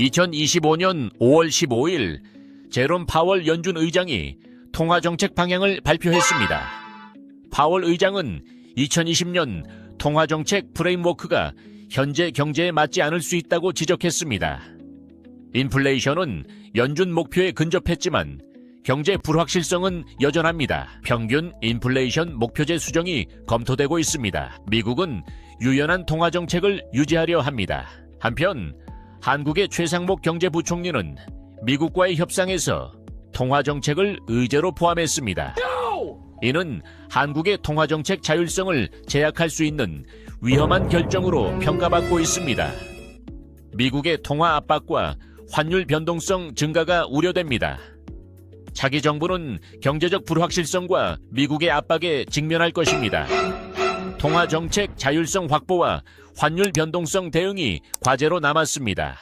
2025년 5월 15일 제롬 파월 연준 의장이 통화 정책 방향을 발표했습니다. 파월 의장은 2020년 통화 정책 프레임워크가 현재 경제에 맞지 않을 수 있다고 지적했습니다. 인플레이션은 연준 목표에 근접했지만 경제 불확실성은 여전합니다. 평균 인플레이션 목표제 수정이 검토되고 있습니다. 미국은 유연한 통화 정책을 유지하려 합니다. 한편 한국의 최상목 경제부총리는 미국과의 협상에서 통화 정책을 의제로 포함했습니다. 이는 한국의 통화 정책 자율성을 제약할 수 있는 위험한 결정으로 평가받고 있습니다. 미국의 통화 압박과 환율 변동성 증가가 우려됩니다. 차기 정부는 경제적 불확실성과 미국의 압박에 직면할 것입니다. 통화 정책 자율성 확보와 환율 변동성 대응이 과제로 남았습니다.